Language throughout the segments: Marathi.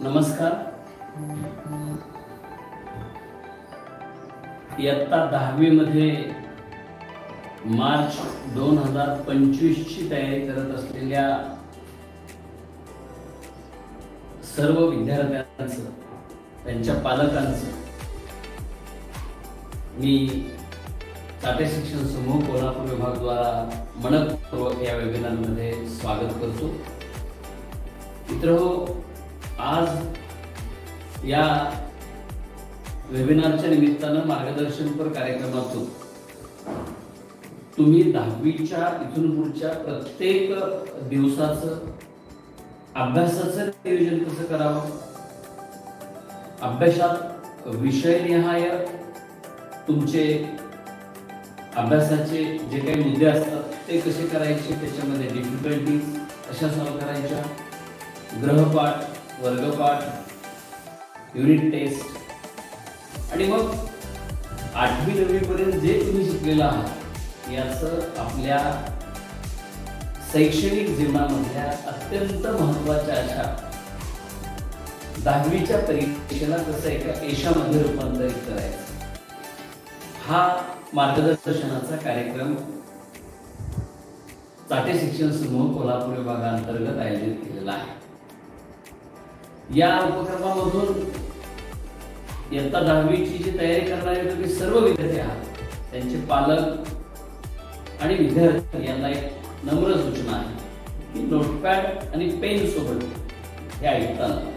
नमस्कार. इयत्ता दहावी मध्ये मार्च दोन हजार पंचवीस ची तयारी करत असलेल्या सर्व विद्यार्थ्यांचं त्यांच्या पालकांचं मी टाटे शिक्षण समूह कोल्हापूर विभागद्वारा मनपूर्वक या वेबिनारमध्ये स्वागत करतो. मित्र आज या वेबिनारच्या निमित्तानं मार्गदर्शनपर कार्यक्रमातून तुम्ही दहावीच्या इथून पुढच्या प्रत्येक दिवसाचं अभ्यासाचं नियोजन कसं करावं? अभ्यासात विषयनिहाय तुमचे अभ्यासाचे जे काही मुद्दे असतात ते कसे करायचे त्याच्यामध्ये डिफिकल्टीज कशा सॉल्व्ह करायच्या. ग्रहपाठ वर्गपाठ युनिट टेस्ट आणि मग आठवी नववी पर्यंत जे तुम्ही शिकलेलं आहात याचं आपल्या शैक्षणिक जीवनामधल्या अत्यंत महत्त्वाच्या अशा दहावीच्या परीक्षेला कसं एका यशामध्ये रूपांतरित करायचं? हा मार्गदर्शनाचा कार्यक्रम चाटे शिक्षण समूह कोल्हापूर विभागाअंतर्गत आयोजित केलेला आहे. या उपक्रमामधून इयत्ता दहावीची जी तयारी करणारे तुम्ही सर्व विद्यार्थी आहात. त्यांचे पालक आणि विद्यार्थी यांना एक नम्र सूचना आहे की नोटपॅड आणि पेन सोबत हे ऐकताना.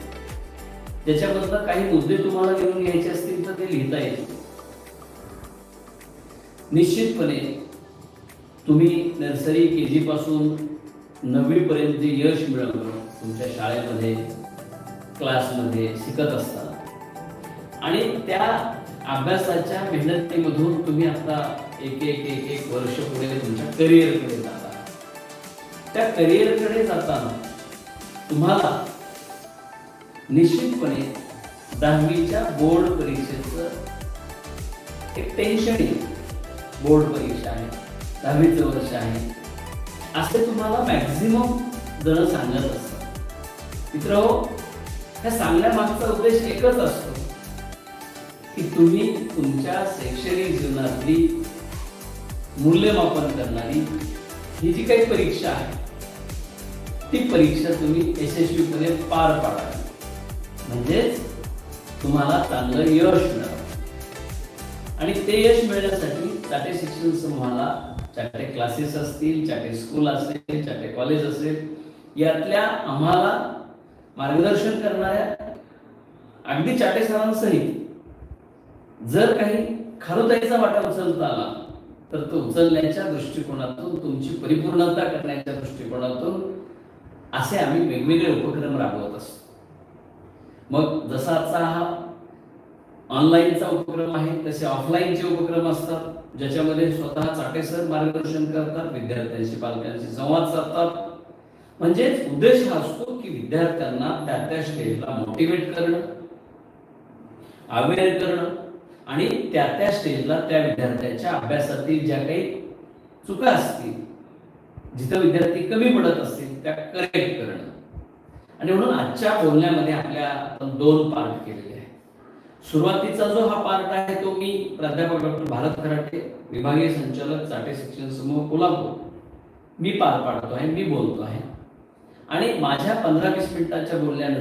त्याच्याबद्दल काही मुद्दे तुम्हाला घेऊन घ्यायचे असतील तर ते लिहिता येतील. निश्चितपणे तुम्ही नर्सरी के जी पासून नववीपर्यंत जे यश मिळवलं तुमच्या शाळेमध्ये क्लासमध्ये शिकत असतात. आणि त्या अभ्यासाच्या मेहनतीमधून तुम्ही आता एक एक एक एक वर्ष पुढे तुमच्या करिअरकडे जाता. त्या करिअरकडे जाताना तुम्हाला निश्चितपणे दहावीच्या बोर्ड परीक्षेचं एक टेन्शन येईल. बोर्ड परीक्षा आहे दहावीचं वर्ष आहे. असे तुम्हाला मॅक्झिमम जण सांगत असतात. मित्र ह्या सांगण्यामागचा उद्देश एकच असतो की तुम्ही तुमच्या शैक्षणिक जीवनातली मूल्यमापन करणारी ही जी काही परीक्षा आहे ती परीक्षा तुम्ही यशस्वीपणे पार पाडावी. म्हणजेच तुम्हाला चांगलं यश मिळावं. आणि ते यश मिळण्यासाठी चाटे शिक्षण समूहाला चाटे क्लासेस असतील चाटे स्कूल असेल चाटे कॉलेज असेल यातल्या आम्हाला मार्गदर्शन करणाऱ्या अगदी चाटेसरांसहित जर काही खारुताईचा वाटा उचलता आला तर तो उचलण्याच्या दृष्टिकोनातून तुमची परिपूर्णता करण्याच्या दृष्टिकोनातून असे आम्ही वेगवेगळे उपक्रम राबवत असतो. मग जसा आजचा हा ऑनलाईनचा उपक्रम आहे तसे ऑफलाईनचे उपक्रम असतात ज्याच्यामध्ये स्वतः चाटेसर मार्गदर्शन करतात विद्यार्थ्यांशी पालकांशी संवाद साधतात. म्हणजेच उद्देश हा असतो की विद्यार्थ्यांना त्या त्या स्टेजला मोटिवेट करणं अवेअर करणं आणि त्या त्या स्टेजला त्या विद्यार्थ्याच्या अभ्यासातील ज्या काही चुका असतील जिथं विद्यार्थी कमी पडत असतील त्या करेक्ट करणं. आणि म्हणून आजच्या बोलण्यामध्ये आपल्या आपण दोन पार्ट केलेले आहेत. सुरुवातीचा जो हा पार्ट आहे तो मी प्राध्यापक डॉक्टर भारत खराटे विभागीय संचालक चाटे शिक्षण समूह कोल्हापूर. मी पार पाडतो आहे मी बोलतो आहे. आणि माझ्या पंधरा वीस मिनिटाच्या बोलण्यानंतर